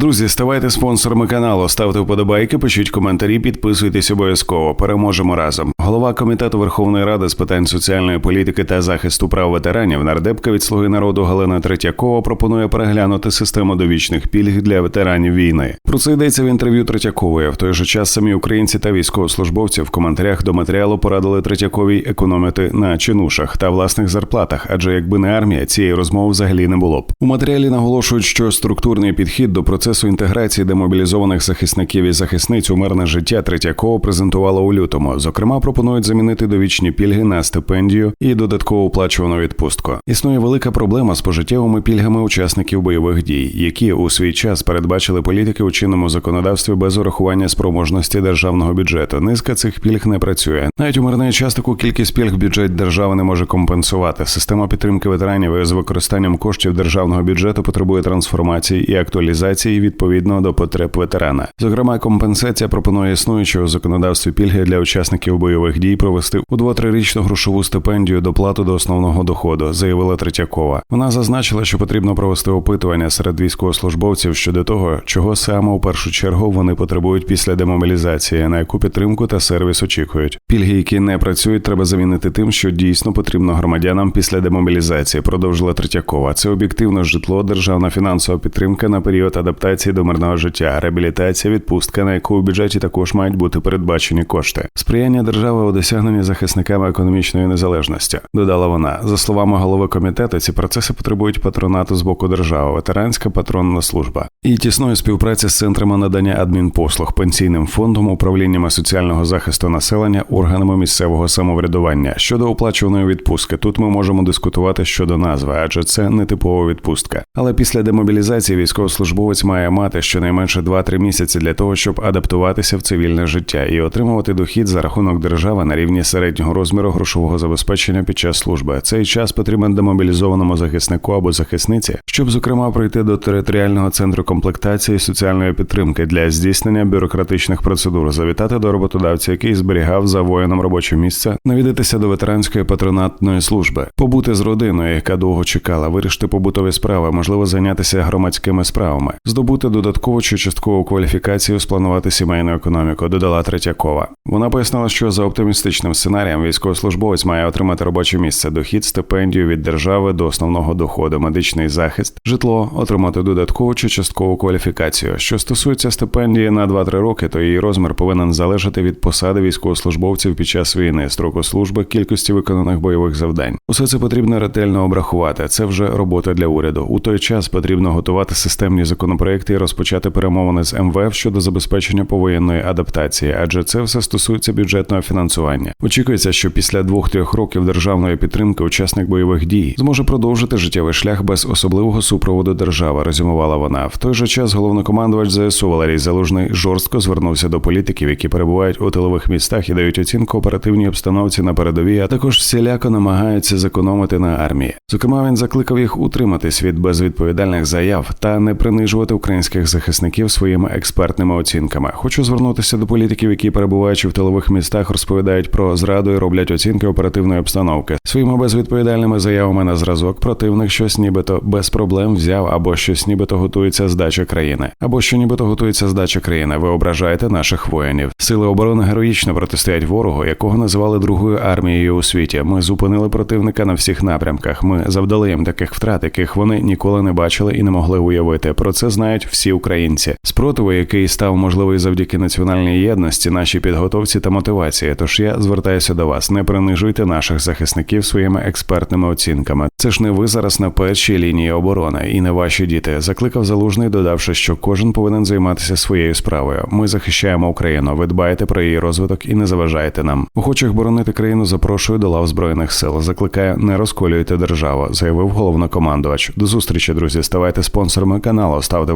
Друзі, ставайте спонсорами каналу, ставте вподобайки, пишіть коментарі, підписуйтесь обов'язково. Переможемо разом. Голова комітету Верховної Ради з питань соціальної політики та захисту прав ветеранів нардепка від слуги народу Галина Третьякова пропонує переглянути систему довічних пільг для ветеранів війни. Про це йдеться в інтерв'ю Третьякової. В той же час самі українці та військовослужбовці в коментарях до матеріалу порадили Третьяковій економити на чинушах та власних зарплатах, адже якби не армія, цієї розмови взагалі не було б. У матеріалі наголошують, що структурний підхід до процесу інтеграції демобілізованих захисників і захисниць у мирне життя Третьякова презентувала у лютому. Зокрема, пропонують замінити довічні пільги на стипендію і додатково оплачувану відпустку. Існує велика проблема з пожиттєвими пільгами учасників бойових дій, які у свій час передбачили політики у чинному законодавстві без урахування спроможності державного бюджету. Низка цих пільг не працює. Навіть у мирний час таку кількість пільг бюджет держави не може компенсувати. Система підтримки ветеранів з використанням коштів державного бюджету потребує трансформації і актуалізації відповідно до потреб ветерана. Зокрема, компенсація пропонує існуючого законодавстві пільги для учасників бойових дій провести у 2-3-річну грошову стипендію доплату до основного доходу, заявила Третьякова. Вона зазначила, що потрібно провести опитування серед військовослужбовців щодо того, чого саме у першу чергу вони потребують після демобілізації, на яку підтримку та сервіс очікують. Пільги, які не працюють, треба замінити тим, що дійсно потрібно громадянам після демобілізації. Продовжила Третьякова. Це об'єктивно житло, державна фінансова підтримка на період адаптації до мирного життя, реабілітація, відпустка, на яку у бюджеті також мають бути передбачені кошти, сприяння держави у досягненні захисниками економічної незалежності. Додала вона за словами голови комітету. Ці процеси потребують патронату з боку держави, ветеранська патронна служба і тісної співпраці з центрами надання адмінпослуг, пенсійним фондом, управліннями соціального захисту населення, органами місцевого самоврядування щодо оплачуваної відпустки. Тут ми можемо дискутувати щодо назви, адже це не типова відпустка. Але після демобілізації військовослужбовець має мати щонайменше 2-3 місяці для того, щоб адаптуватися в цивільне життя і отримувати дохід за рахунок держави на рівні середнього розміру грошового забезпечення під час служби. Цей час потрібен демобілізованому захиснику або захисниці, щоб зокрема прийти до територіального центру комплектації соціальної підтримки для здійснення бюрократичних процедур, завітати до роботодавця, який зберігав за воїном робоче місце, навідатися до ветеранської патронатної служби, побути з родиною, яка довго чекала, вирішити побутові справи, можливо, зайнятися громадськими справами, здобути додаткову чи часткову кваліфікацію, спланувати сімейну економіку. Додала Третьякова. Вона пояснила, що за оптимістичним сценарієм військовослужбовець має отримати робоче місце, дохід, стипендію від держави до основного доходу, медичний захист, житло, отримати додаткову чи часткову кваліфікацію. Що стосується стипендії на 2-3 роки, то її розмір повинен залежати від посади військовослужбовців під час війни, строку служби, кількості виконаних бойових завдань. Усе це потрібно ретельно обрахувати. Це вже робота для уряду. У той час потрібно готувати системні законопроекти і розпочати перемовини з МВФ щодо забезпечення повоєнної адаптації, адже це все стосується бюджетного фінансування. Очікується, що після двох-трьох років державної підтримки учасник бойових дій зможе продовжити життєвий шлях без особливого супроводу держави. Резюмувала вона. В той же час головнокомандувач ЗСУ Валерій Залужний жорстко звернувся до політиків, які перебувають у тилових містах і дають оцінку оперативній обстановці на передовій, а також всіляко намагаються зекономити на армії. Зокрема, він закликав їх утриматись від безвідповідальних заяв та не принижувати українських захисників своїми експертними оцінками. Хочу звернутися до політиків, які перебуваючи в тилових містах, розповідають про зраду і роблять оцінки оперативної обстановки своїми безвідповідальними заявами на зразок. Противник щось нібито без проблем взяв або щось нібито готується здача країни, або що нібито готується здача країни. Ви ображаєте наших воїнів. Сили оборони героїчно протистоять ворогу, якого називали другою армією у світі. Ми зупинили противника на всіх напрямках. Ми завдали їм таких втрат, яких вони ніколи не бачили і не могли уявити. Про це знають всі українці. Спротиву, який став можливий завдяки національній єдності, нашій підготовці та мотивації. Тож я звертаюся до вас: не принижуйте наших захисників своїми експертними оцінками. Це ж не ви зараз на першій лінії оборони і не ваші діти. Закликав залужний, додавши, що кожен повинен займатися своєю справою. Ми захищаємо Україну. Ви дбаєте про її розвиток і не заважаєте нам. Охочих боронити країну запрошую до лав збройних сил. Закликаю, не розколюйте державу, заявив головнокомандувач. До зустрічі, друзі. Ставайте спонсорами каналу, ставте